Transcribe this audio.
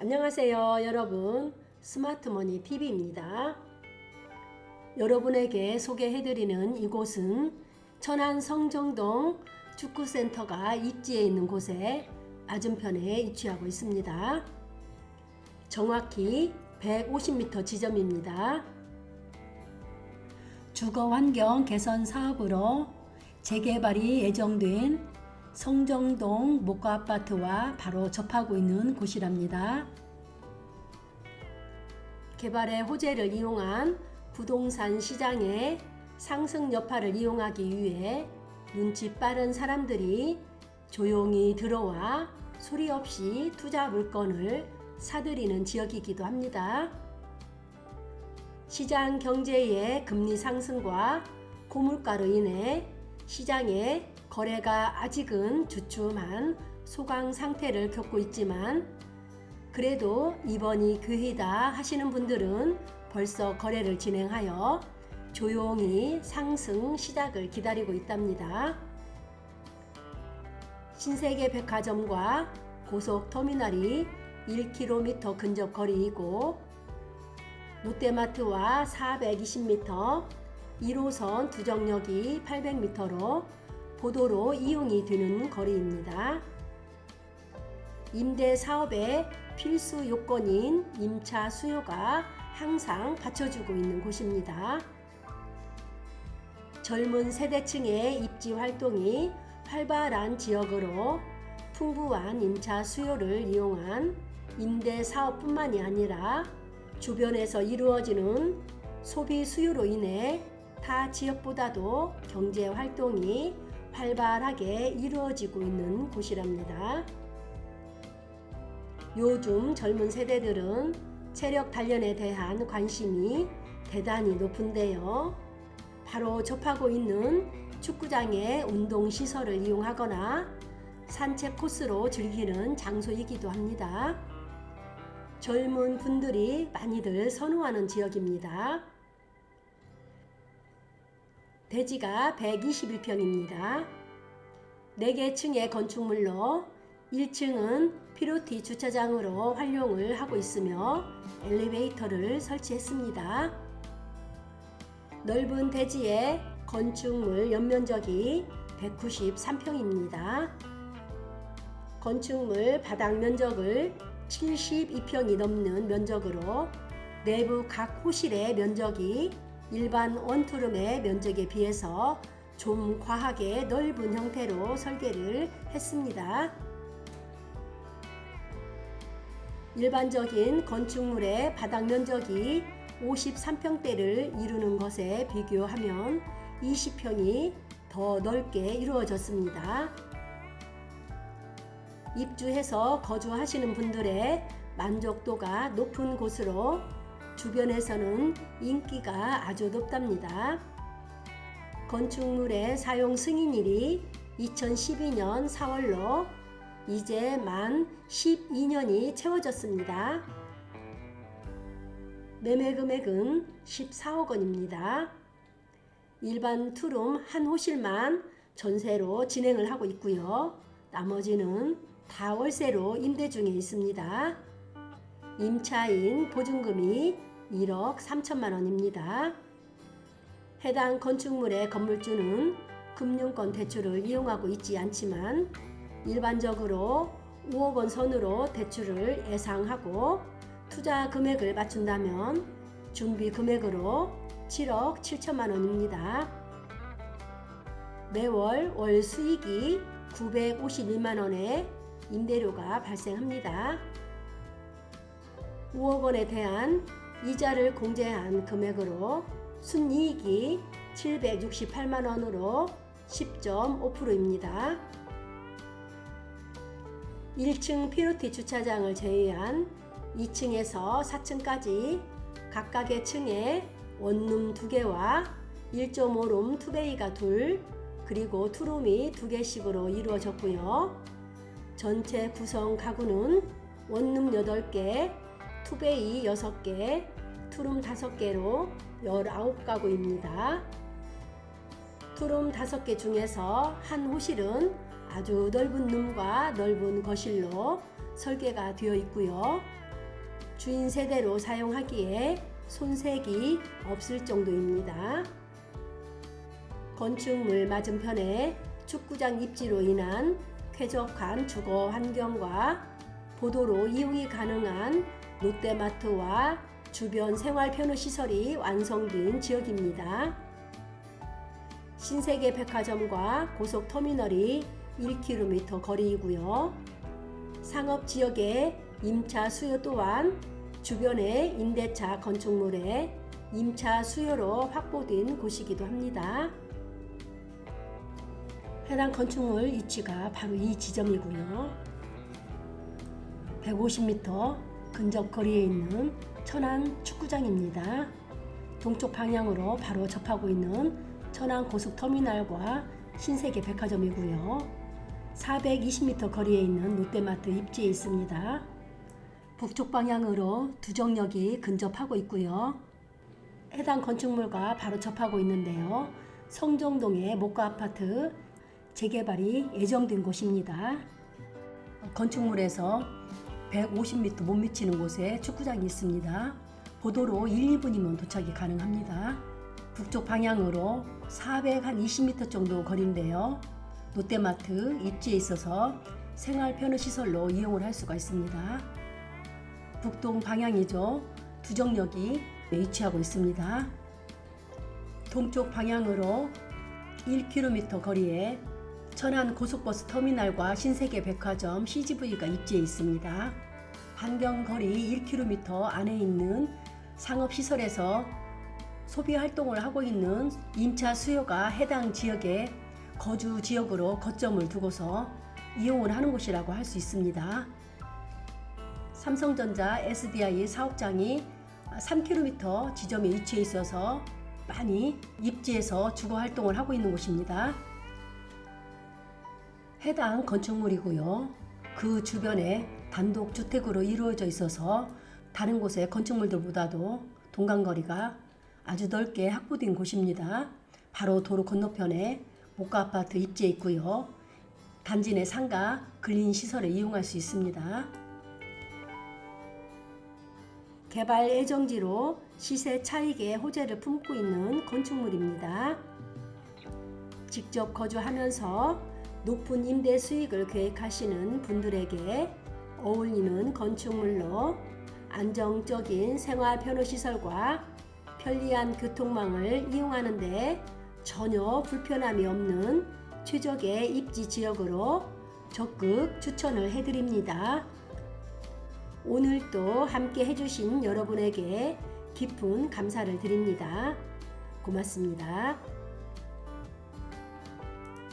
안녕하세요, 여러분. 스마트머니 TV입니다. 여러분에게 소개해드리는 이곳은 천안 성정동 축구센터가 입지에 있는 곳에 맞은편에 위치하고 있습니다. 정확히 150m 지점입니다. 주거 환경 개선 사업으로 재개발이 예정된 성정동 목가 아파트와 바로 접하고 있는 곳이랍니다. 개발의 호재를 이용한 부동산 시장의 상승 여파를 이용하기 위해 눈치 빠른 사람들이 조용히 들어와 소리 없이 투자 물건을 사들이는 지역이기도 합니다. 시장 경제의 금리 상승과 고물가로 인해 시장의 거래가 아직은 주춤한 소강 상태를 겪고 있지만 그래도 이번이 기회다 하시는 분들은 벌써 거래를 진행하여 조용히 상승 시작을 기다리고 있답니다. 신세계 백화점과 고속터미널이 1km 근접 거리이고 롯데마트와 420m, 1호선 두정역이 800m로 보도로 이용이 되는 거리입니다. 임대 사업의 필수 요건인 임차 수요가 항상 받쳐주고 있는 곳입니다. 젊은 세대층의 입지 활동이 활발한 지역으로 풍부한 임차 수요를 이용한 임대 사업뿐만이 아니라 주변에서 이루어지는 소비 수요로 인해 타 지역보다도 경제 활동이 활발하게 이루어지고 있는 곳이랍니다. 요즘 젊은 세대들은 체력 단련에 대한 관심이 대단히 높은데요. 바로 접하고 있는 축구장의 운동 시설을 이용하거나 산책 코스로 즐기는 장소이기도 합니다. 젊은 분들이 많이들 선호하는 지역입니다. 대지가 121평입니다. 4개 층의 건축물로 1층은 피로티 주차장으로 활용을 하고 있으며 엘리베이터를 설치했습니다. 넓은 대지의 건축물 연면적이 193평입니다. 건축물 바닥 면적을 72평이 넘는 면적으로 내부 각 호실의 면적이 일반 원투룸의 면적에 비해서 좀 과하게 넓은 형태로 설계를 했습니다. 일반적인 건축물의 바닥 면적이 53평대를 이루는 것에 비교하면 20평이 더 넓게 이루어졌습니다. 입주해서 거주하시는 분들의 만족도가 높은 곳으로 주변에서는 인기가 아주 높답니다. 건축물의 사용 승인일이 2012년 4월로 이제 만 12년이 채워졌습니다. 매매 금액은 14억 원입니다. 일반 투룸 한 호실만 전세로 진행을 하고 있고요. 나머지는 다 월세로 임대 중에 있습니다. 임차인 보증금이 1억 3천만 원입니다. 해당 건축물의 건물주는 금융권 대출을 이용하고 있지 않지만 일반적으로 5억 원 선으로 대출을 예상하고 투자 금액을 맞춘다면 준비 금액으로 7억 7천만 원입니다. 매월 월 수익이 951만 원의 임대료가 발생합니다. 5억 원에 대한 이자를 공제한 금액으로 순이익이 768만 원으로 10.5%입니다. 1층 피로티 주차장을 제외한 2층에서 4층까지 각각의 층에 원룸 2개와 1.5룸 투베이가 둘, 그리고 투룸이 2개씩으로 이루어졌고요. 전체 구성 가구는 원룸 8개, 투베이 6개, 투룸 5개로 19가구입니다. 투룸 5개 중에서 한 호실은 아주 넓은 룸과 넓은 거실로 설계가 되어 있고요. 주인 세대로 사용하기에 손색이 없을 정도입니다. 건축물 맞은편에 축구장 입지로 인한 쾌적한 주거 환경과 보도로 이용이 가능한 롯데마트와 주변 생활 편의 시설이 완성된 지역입니다. 신세계 백화점과 고속터미널이 1km 거리이고요. 상업 지역의 임차 수요 또한 주변의 임대차 건축물의 임차 수요로 확보된 곳이기도 합니다. 해당 건축물 위치가 바로 이 지점이고요. 150m 근접 거리에 있는 천안 축구장입니다. 동쪽 방향으로 바로 접하고 있는 천안 고속터미널과 신세계 백화점이고요. 420m 거리에 있는 롯데마트 입지에 있습니다. 북쪽 방향으로 두정역이 근접하고 있고요. 해당 건축물과 바로 접하고 있는데요. 성정동의 목가 아파트 재개발이 예정된 곳입니다. 건축물에서 150m 못 미치는 곳에 축구장이 있습니다. 보도로 1, 2분이면 도착이 가능합니다. 북쪽 방향으로 420m 정도 거리인데요. 롯데마트 입지에 있어서 생활 편의 시설로 이용을 할 수가 있습니다. 북동 방향이죠. 두정역이 위치하고 있습니다. 동쪽 방향으로 1km 거리에 천안 고속버스 터미널과 신세계 백화점 CGV가 입지에 있습니다. 반경 거리 1km 안에 있는 상업시설에서 소비 활동을 하고 있는 임차 수요가 해당 지역의 거주 지역으로 거점을 두고서 이용을 하는 곳이라고 할 수 있습니다. 삼성전자 SDI 사업장이 3km 지점에 위치해 있어서 많이 입지에서 주거 활동을 하고 있는 곳입니다. 해당 건축물이고요. 그 주변에 단독 주택으로 이루어져 있어서 다른 곳의 건축물들보다도 동간거리가 아주 넓게 확보된 곳입니다. 바로 도로 건너편에 목가 아파트 입지에 있고요. 단지 내 상가, 근린 시설을 이용할 수 있습니다. 개발 예정지로 시세 차익의 호재를 품고 있는 건축물입니다. 직접 거주하면서 높은 임대 수익을 계획하시는 분들에게 어울리는 건축물로 안정적인 생활 편의 시설과 편리한 교통망을 이용하는데 전혀 불편함이 없는 최적의 입지 지역으로 적극 추천을 해드립니다. 오늘도 함께 해주신 여러분에게 깊은 감사를 드립니다. 고맙습니다.